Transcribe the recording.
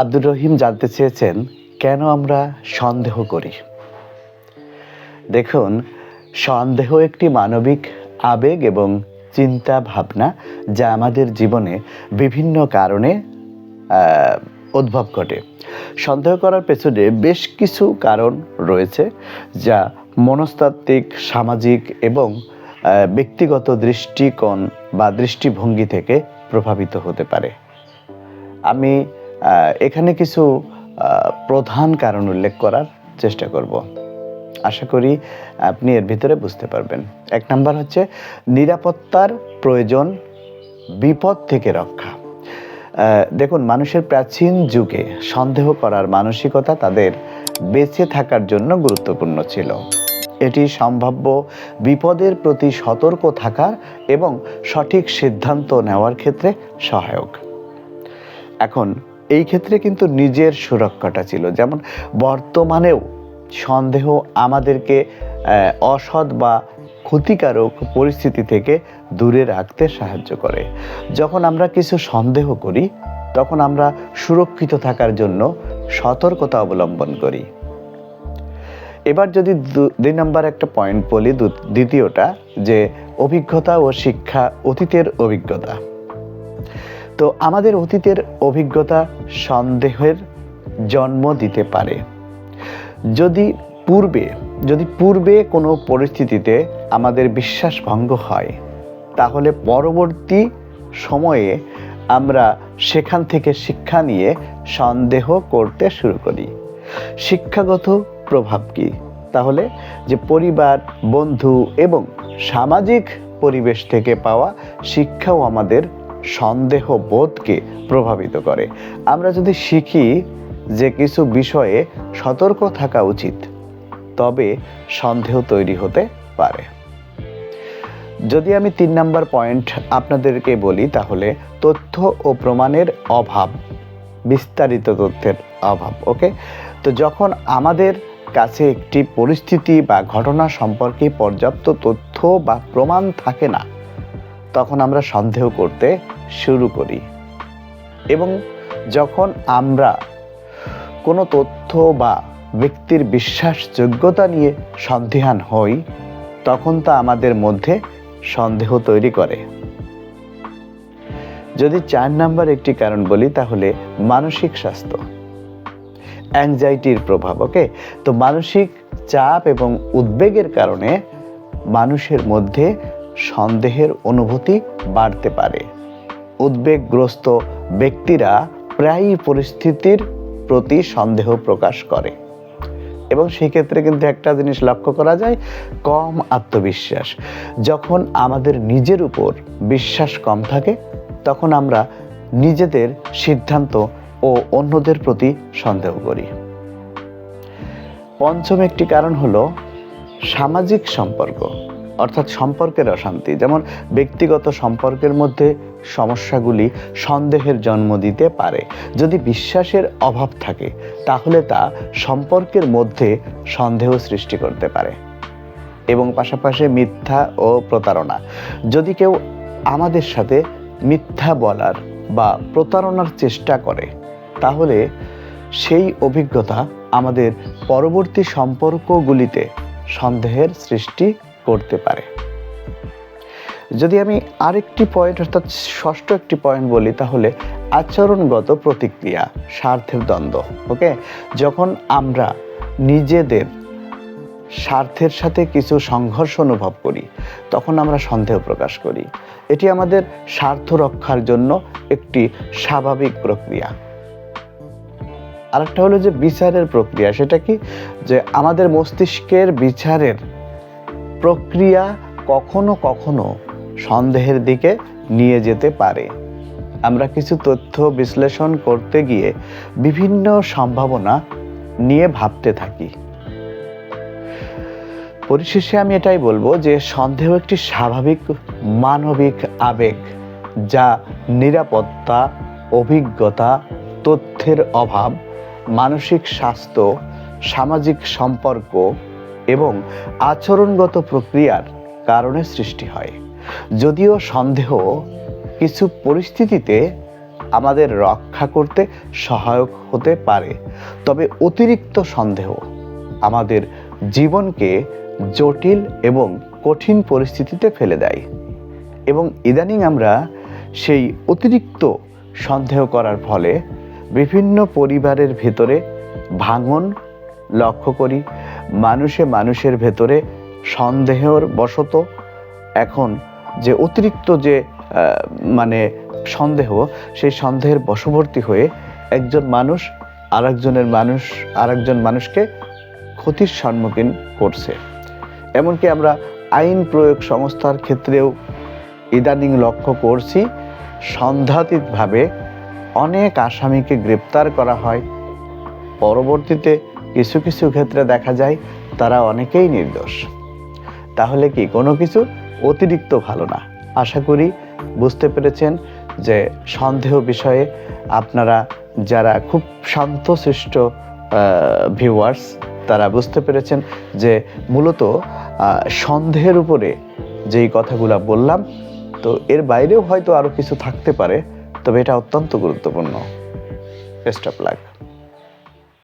আব্দুর রহিম জানতে চেয়েছেন, কেন আমরা সন্দেহ করি? দেখুন, সন্দেহ একটি মানবিক আবেগ এবং চিন্তা ভাবনা যা আমাদের জীবনে বিভিন্ন কারণে উদ্ভব ঘটে। সন্দেহ করার পেছনে বেশ কিছু কারণ রয়েছে যা মনস্তাত্ত্বিক, সামাজিক এবং ব্যক্তিগত দৃষ্টিকোণ বা দৃষ্টিভঙ্গি থেকে প্রভাবিত হতে পারে। আমি এখানে কিছু প্রধান কারণ উল্লেখ করার চেষ্টা করব। আশা করি আপনি এর ভিতরে বুঝতে পারবেন। এক নাম্বার হচ্ছে নিরাপত্তার প্রয়োজন বিপদ থেকে রক্ষা। দেখুন, মানুষের প্রাচীন যুগে সন্দেহ করার মানসিকতা তাদের বেঁচে থাকার জন্য গুরুত্বপূর্ণ ছিল। এটি সম্ভাব্য বিপদের প্রতি সতর্ক থাকার এবং সঠিক সিদ্ধান্ত নেওয়ার ক্ষেত্রে সহায়ক। এখন এই ক্ষেত্রে কিন্তু নিজের সুরক্ষাটা ছিল। যেমন বর্তমানেও সন্দেহ আমাদেরকে অসৎ বা ক্ষতিকারক পরিস্থিতি থেকে দূরে রাখতে সাহায্য করে। যখন আমরা কিছু সন্দেহ করি, তখন আমরা সুরক্ষিত থাকার জন্য সতর্কতা অবলম্বন করি। এবার যদি দুই নম্বর একটা পয়েন্ট বলি দ্বিতীয়টা, যে অভিজ্ঞতা ও শিক্ষা অতীতের অভিজ্ঞতা। তো আমাদের অতীতের অভিজ্ঞতা সন্দেহের জন্ম দিতে পারে। যদি পূর্বে যদি পূর্বে কোনো পরিস্থিতিতে আমাদের বিশ্বাস ভঙ্গ হয়, তাহলে পরবর্তী সময়ে আমরা সেখান থেকে শিক্ষা নিয়ে সন্দেহ করতে শুরু করি। শিক্ষাগত প্রভাব কি? তাহলে যে পরিবার, বন্ধু এবং সামাজিক পরিবেশ থেকে পাওয়া শিক্ষাও আমাদের সন্দেহ বোধকে প্রভাবিত করে। আমরা যদি শিখি যে কিছু বিষয়ে সতর্ক থাকা উচিত, তবে সন্দেহ তৈরি হতে পারে। যদি আমি তিন নাম্বার পয়েন্ট আপনাদেরকে বলি, তাহলে তথ্য ও প্রমাণের অভাব, বিস্তারিত তথ্যের অভাব, ওকে? তো যখন আমাদের কাছে একটি পরিস্থিতি বা ঘটনা সম্পর্কে পর্যাপ্ত তথ্য বা প্রমাণ থাকে না, তখন আমরা সন্দেহ করতে শুরু করি। এবং যখন আমরা কোনো তথ্য বা ব্যক্তির বিশ্বাসযোগ্যতা নিয়ে সন্দেহান হই, তখন তা আমাদের মধ্যে সন্দেহ তৈরি করে। যদি চার নাম্বার একটি কারণ বলি, তাহলে মানসিক স্বাস্থ্য। অ্যাংজাইটির প্রভাব, ওকে? তো মানসিক চাপ এবং উদ্বেগের কারণে মানুষের মধ্যে সন্দেহের অনুভূতি বাড়তে পারে। উদ্বেগগ্রস্ত ব্যক্তিরা প্রায়ই পরিস্থিতির প্রতি সন্দেহ প্রকাশ করে। এবং সেই ক্ষেত্রে কিন্তু একটা জিনিস লক্ষ্য করা যায়, কম আত্মবিশ্বাস। যখন আমাদের নিজের উপর বিশ্বাস কম থাকে, তখন আমরা নিজেদের সিদ্ধান্ত ও অন্যদের প্রতি সন্দেহ করি। পঞ্চম একটি কারণ হলো সামাজিক সম্পর্ক। অর্থাৎ সম্পর্কের অশান্তি। যেমন ব্যক্তিগত সম্পর্কের মধ্যে সমস্যাগুলি সন্দেহের জন্ম দিতে পারে। যদি বিশ্বাসের অভাব থাকে, তাহলে তা সম্পর্কের মধ্যে সন্দেহ সৃষ্টি করতে পারে। এবং পাশাপাশি মিথ্যা ও প্রতারণা। যদি কেউ আমাদের সাথে মিথ্যা বলার বা প্রতারণার চেষ্টা করে, তাহলে সেই অভিজ্ঞতা আমাদের পরবর্তী সম্পর্কগুলিতে সন্দেহের সৃষ্টি করতে পারে। যদি আমি আরেকটি পয়েন্ট অর্থাৎ ষষ্ঠ একটি পয়েন্ট বলি, তাহলে আচরণগত প্রতিক্রিয়া, স্বার্থের দ্বন্দ্ব ওকে যখন আমরা নিজেদের স্বার্থের সাথে কিছু সংঘর্ষ অনুভব করি, তখন আমরা সন্দেহ প্রকাশ করি। এটি আমাদের স্বার্থ রক্ষার জন্য একটি স্বাভাবিক প্রক্রিয়া। আরেকটা হলো যে বিচারের প্রক্রিয়া, সেটা কি? যে আমাদের মস্তিষ্কের বিচারের প্রক্রিয়া কখনো কখনো সন্দেহের দিকে নিয়ে যেতে পারে। আমরা কিছু তথ্য বিশ্লেষণ করতে গিয়ে বিভিন্ন সম্ভাবনা নিয়ে ভাবতে থাকি। পরিশেষে আমি এটাই বলব যে সন্দেহ একটি স্বাভাবিক মানবিক আবেগ যা নিরাপত্তা, অভিজ্ঞতা, তথ্যের অভাব, মানসিক স্বাস্থ্য, সামাজিক সম্পর্ক এবং আচরণগত প্রক্রিয়ার কারণে সৃষ্টি হয়। যদিও সন্দেহ কিছু পরিস্থিতিতে আমাদের রক্ষা করতে সহায়ক হতে পারে, তবে অতিরিক্ত সন্দেহ আমাদের জীবনকে জটিল এবং কঠিন পরিস্থিতিতে ফেলে দেয়। এবং ইদানিং আমরা সেই অতিরিক্ত সন্দেহ করার ফলে বিভিন্ন পরিবারের ভেতরে ভাঙন লক্ষ্য করি মানুষে মানুষের ভেতরে সন্দেহর বশত এখন যে অতিরিক্ত যে মানে সন্দেহ, সেই সন্দেহের বশবর্তী হয়ে একজন মানুষ আরেকজনের মানুষ, আরেকজন মানুষকে ক্ষতির সম্মুখীন করছে। এমনকি আমরা আইন প্রয়োগ সংস্থার ক্ষেত্রেও ইদানিং লক্ষ্য করছি সন্ধ্যাতীতভাবে অনেক আসামিকে গ্রেপ্তার করা হয়। পরবর্তীতে কিছু কিছু ক্ষেত্রে দেখা যায় তারা অনেকেই নির্দোষ। তাহলে কি কোনো কিছু অতিরিক্ত ভালো না? আশা করি বুঝতে পেরেছেন যে সন্দেহ বিষয়ে আপনারা যারা খুব শান্তশিষ্ট ভিউয়ার্স তারা বুঝতে পেরেছেন যে মূলত সন্দেহের উপরে যেই কথাগুলো বললাম, তো এর বাইরেও হয়তো আরও কিছু থাকতে পারে, তবে এটা অত্যন্ত গুরুত্বপূর্ণ। Best of luck